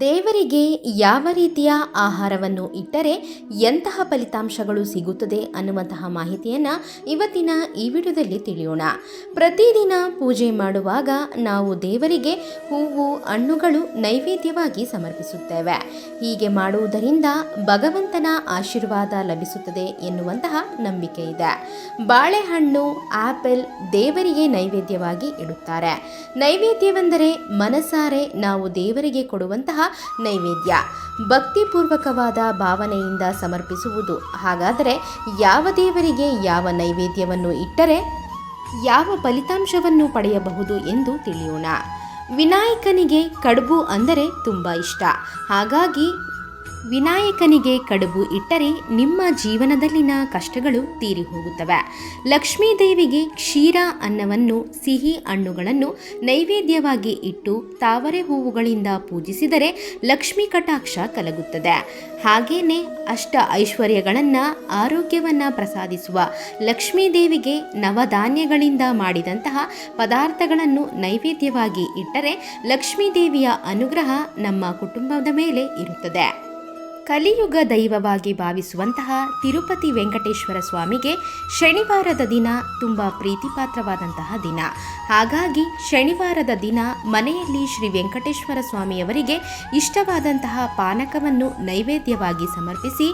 ದೇವರಿಗೆ ಯಾವ ರೀತಿಯ ಆಹಾರವನ್ನು ಇಟ್ಟರೆ ಎಂತಹ ಫಲಿತಾಂಶಗಳು ಸಿಗುತ್ತದೆ ಅನ್ನುವಂತಹ ಮಾಹಿತಿಯನ್ನು ಇವತ್ತಿನ ಈ ವಿಡಿಯೋದಲ್ಲಿ ತಿಳಿಯೋಣ. ಪ್ರತಿದಿನ ಪೂಜೆ ಮಾಡುವಾಗ ನಾವು ದೇವರಿಗೆ ಹೂವು, ಹಣ್ಣುಗಳು ನೈವೇದ್ಯವಾಗಿ ಸಮರ್ಪಿಸುತ್ತೇವೆ. ಹೀಗೆ ಮಾಡುವುದರಿಂದ ಭಗವಂತನ ಆಶೀರ್ವಾದ ಲಭಿಸುತ್ತದೆ ಎನ್ನುವಂತಹ ನಂಬಿಕೆ ಇದೆ. ಬಾಳೆಹಣ್ಣು, ಆಪಲ್ ದೇವರಿಗೆ ನೈವೇದ್ಯವಾಗಿ ಇಡುತ್ತಾರೆ. ನೈವೇದ್ಯವೆಂದರೆ ಮನಸಾರೆ ನಾವು ದೇವರಿಗೆ ಕೊಡುವಂತಹ ನೈವೇದ್ಯ. ಭಕ್ತಿಪೂರ್ವಕವಾದ ಭಾವನೆಯಿಂದ ಸಮರ್ಪಿಸುವುದು. ಹಾಗಾದರೆ ಯಾವ ದೇವರಿಗೆ ಯಾವ ನೈವೇದ್ಯವನ್ನು ಇಟ್ಟರೆ ಯಾವ ಫಲಿತಾಂಶವನ್ನು ಪಡೆಯಬಹುದು ಎಂದು ತಿಳಿಯೋಣ. ವಿನಾಯಕನಿಗೆ ಕಡುಬು ಅಂದರೆ ತುಂಬ ಇಷ್ಟ. ಹಾಗಾಗಿ ವಿನಾಯಕನಿಗೆ ಕಡುಬು ಇಟ್ಟರೆ ನಿಮ್ಮ ಜೀವನದಲ್ಲಿನ ಕಷ್ಟಗಳು ತೀರಿ ಹೋಗುತ್ತವೆ ಲಕ್ಷ್ಮೀ ದೇವಿಗೆ ಕ್ಷೀರ ಅನ್ನವನ್ನು, ಸಿಹಿ ಹಣ್ಣುಗಳನ್ನು ನೈವೇದ್ಯವಾಗಿ ಇಟ್ಟು ತಾವರೆ ಹೂವುಗಳಿಂದ ಪೂಜಿಸಿದರೆ ಲಕ್ಷ್ಮೀ ಕಟಾಕ್ಷ ಕಲಗುತ್ತದೆ. ಹಾಗೇನೆ ಅಷ್ಟ ಐಶ್ವರ್ಯಗಳನ್ನು, ಆರೋಗ್ಯವನ್ನು ಪ್ರಸಾದಿಸುವ ಲಕ್ಷ್ಮೀ ದೇವಿಗೆ ನವಧಾನ್ಯಗಳಿಂದ ಮಾಡಿದಂತಹ ಪದಾರ್ಥಗಳನ್ನು ನೈವೇದ್ಯವಾಗಿ ಇಟ್ಟರೆ ಲಕ್ಷ್ಮೀ ದೇವಿಯ ಅನುಗ್ರಹ ನಮ್ಮ ಕುಟುಂಬದ ಮೇಲೆ ಇರುತ್ತದೆ. ಕಲಿಯುಗ ದೈವವಾಗಿ ಭಾವಿಸುವಂತಹ ತಿರುಪತಿ ವೆಂಕಟೇಶ್ವರ ಸ್ವಾಮಿಗೆ ಶನಿವಾರದ ದಿನ ತುಂಬ ಪ್ರೀತಿಪಾತ್ರವಾದಂತಹ ದಿನ. ಹಾಗಾಗಿ ಶನಿವಾರದ ದಿನ ಮನೆಯಲ್ಲಿ ಶ್ರೀ ವೆಂಕಟೇಶ್ವರ ಸ್ವಾಮಿಯವರಿಗೆ ಇಷ್ಟವಾದಂತಹ ಪಾನಕವನ್ನು ನೈವೇದ್ಯವಾಗಿ ಸಮರ್ಪಿಸಿ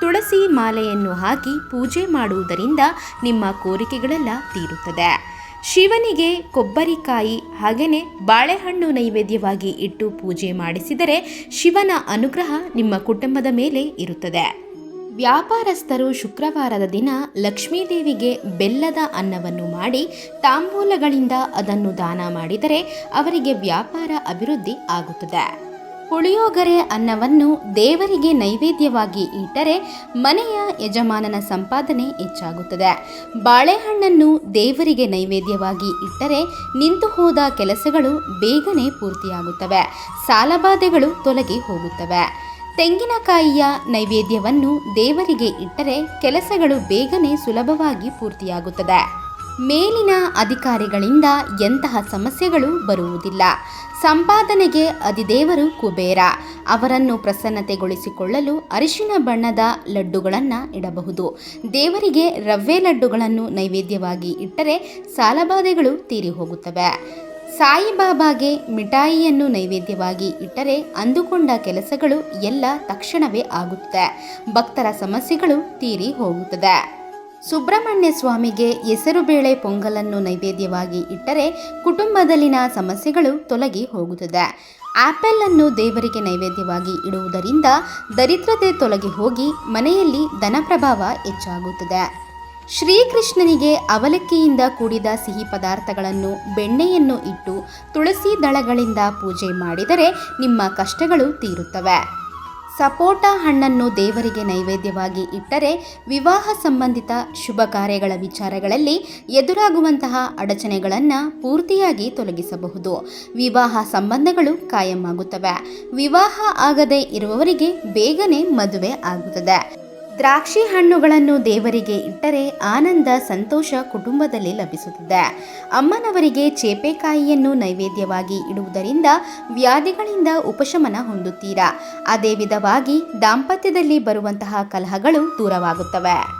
ತುಳಸಿ ಮಾಲೆಯನ್ನು ಹಾಕಿ ಪೂಜೆ ಮಾಡುವುದರಿಂದ ನಿಮ್ಮ ಕೋರಿಕೆಗಳೆಲ್ಲ ತೀರುತ್ತದೆ. ಶಿವನಿಗೆ ಕೊಬ್ಬರಿಕಾಯಿ ಹಾಗೆಯೇ ಬಾಳೆಹಣ್ಣು ನೈವೇದ್ಯವಾಗಿ ಇಟ್ಟು ಪೂಜೆ ಮಾಡಿಸಿದರೆ ಶಿವನ ಅನುಗ್ರಹ ನಿಮ್ಮ ಕುಟುಂಬದ ಮೇಲೆ ಇರುತ್ತದೆ. ವ್ಯಾಪಾರಸ್ಥರು ಶುಕ್ರವಾರದ ದಿನ ಲಕ್ಷ್ಮೀದೇವಿಗೆ ಬೆಲ್ಲದ ಅನ್ನವನ್ನು ಮಾಡಿ ತಾಂಬೂಲಗಳಿಂದ ಅದನ್ನು ದಾನ ಮಾಡಿದರೆ ಅವರಿಗೆ ವ್ಯಾಪಾರ ಅಭಿವೃದ್ಧಿ ಆಗುತ್ತದೆ. ಪುಳಿಯೋಗರೆ ಅನ್ನವನ್ನು ದೇವರಿಗೆ ನೈವೇದ್ಯವಾಗಿ ಇಟ್ಟರೆ ಮನೆಯ ಯಜಮಾನನ ಸಂಪಾದನೆ ಹೆಚ್ಚಾಗುತ್ತದೆ. ಬಾಳೆಹಣ್ಣನ್ನು ದೇವರಿಗೆ ನೈವೇದ್ಯವಾಗಿ ಇಟ್ಟರೆ ನಿಂತು ಹೋದ ಕೆಲಸಗಳು ಬೇಗನೆ ಪೂರ್ತಿಯಾಗುತ್ತವೆ. ಸಾಲಬಾಧೆಗಳು ತೊಲಗಿ ಹೋಗುತ್ತವೆ. ತೆಂಗಿನಕಾಯಿಯ ನೈವೇದ್ಯವನ್ನು ದೇವರಿಗೆ ಇಟ್ಟರೆ ಕೆಲಸಗಳು ಬೇಗನೆ ಸುಲಭವಾಗಿ ಪೂರ್ತಿಯಾಗುತ್ತದೆ. ಮೇಲಿನ ಅಧಿಕಾರಿಗಳಿಂದ ಎಂತಹ ಸಮಸ್ಯೆಗಳು ಬರುವುದಿಲ್ಲ. ಸಂಪಾದನೆಗೆ ಅಧಿದೇವರು ಕುಬೇರ. ಅವರನ್ನು ಪ್ರಸನ್ನತೆಗೊಳಿಸಿಕೊಳ್ಳಲು ಅರಿಶಿನ ಬಣ್ಣದ ಲಡ್ಡುಗಳನ್ನು ಇಡಬಹುದು. ದೇವರಿಗೆ ರವ್ವೆ ಲಡ್ಡುಗಳನ್ನು ನೈವೇದ್ಯವಾಗಿ ಇಟ್ಟರೆ ಸಾಲಬಾಧೆಗಳು ತೀರಿ ಹೋಗುತ್ತವೆ ಸಾಯಿಬಾಬಾಗೆ ಮಿಠಾಯಿಯನ್ನು ನೈವೇದ್ಯವಾಗಿ ಇಟ್ಟರೆ ಅಂದುಕೊಂಡ ಕೆಲಸಗಳು ಎಲ್ಲ ತಕ್ಷಣವೇ ಆಗುತ್ತೆ ಭಕ್ತರ ಸಮಸ್ಯೆಗಳು ತೀರಿ ಹೋಗುತ್ತದೆ ಸುಬ್ರಹ್ಮಣ್ಯ ಸ್ವಾಮಿಗೆ ಹೆಸರುಬೇಳೆ ಪೊಂಗಲನ್ನು ನೈವೇದ್ಯವಾಗಿ ಇಟ್ಟರೆ ಕುಟುಂಬದಲ್ಲಿನ ಸಮಸ್ಯೆಗಳು ತೊಲಗಿ ಹೋಗುತ್ತದೆ. ಆಪಲ್ ಅನ್ನು ದೇವರಿಗೆ ನೈವೇದ್ಯವಾಗಿ ಇಡುವುದರಿಂದ ದರಿದ್ರತೆ ತೊಲಗಿ ಹೋಗಿ ಮನೆಯಲ್ಲಿ ಧನ ಪ್ರಭಾವ ಹೆಚ್ಚಾಗುತ್ತದೆ. ಶ್ರೀಕೃಷ್ಣನಿಗೆ ಅವಲಕ್ಕಿಯಿಂದ ಕೂಡಿದ ಸಿಹಿ ಪದಾರ್ಥಗಳನ್ನು ಬೆಣ್ಣೆಯನ್ನು ಇಟ್ಟು ತುಳಸಿ ದಳಗಳಿಂದ ಪೂಜೆ ಮಾಡಿದರೆ ನಿಮ್ಮ ಕಷ್ಟಗಳು ತೀರುತ್ತವೆ. ಸಪೋಟ ಹಣ್ಣನ್ನು ದೇವರಿಗೆ ನೈವೇದ್ಯವಾಗಿ ಇಟ್ಟರೆ ವಿವಾಹ ಸಂಬಂಧಿತ ಶುಭ ಕಾರ್ಯಗಳ ವಿಚಾರಗಳಲ್ಲಿ ಎದುರಾಗುವಂತಹ ಅಡಚಣೆಗಳನ್ನು ಪೂರ್ತಿಯಾಗಿ ತೊಲಗಿಸಬಹುದು. ವಿವಾಹ ಸಂಬಂಧಗಳು ಕಾಯಮಾಗುತ್ತವೆ ವಿವಾಹ ಆಗದೇ ಇರುವವರಿಗೆ ಬೇಗನೆ ಮದುವೆ ಆಗುತ್ತದೆ. ದ್ರಾಕ್ಷಿ ಹಣ್ಣುಗಳನ್ನು ದೇವರಿಗೆ ಇಟ್ಟರೆ ಆನಂದ, ಸಂತೋಷ ಕುಟುಂಬದಲ್ಲಿ ಲಭಿಸುತ್ತದೆ. ಅಮ್ಮನವರಿಗೆ ಚೇಪೆಕಾಯಿಯನ್ನು ನೈವೇದ್ಯವಾಗಿ ಇಡುವುದರಿಂದ ವ್ಯಾಧಿಗಳಿಂದ ಉಪಶಮನ ಹೊಂದುತ್ತೀರಾ? ಅದೇ ವಿಧವಾಗಿ ದಾಂಪತ್ಯದಲ್ಲಿ ಬರುವಂತಹ ಕಲಹಗಳು ದೂರವಾಗುತ್ತವೆ.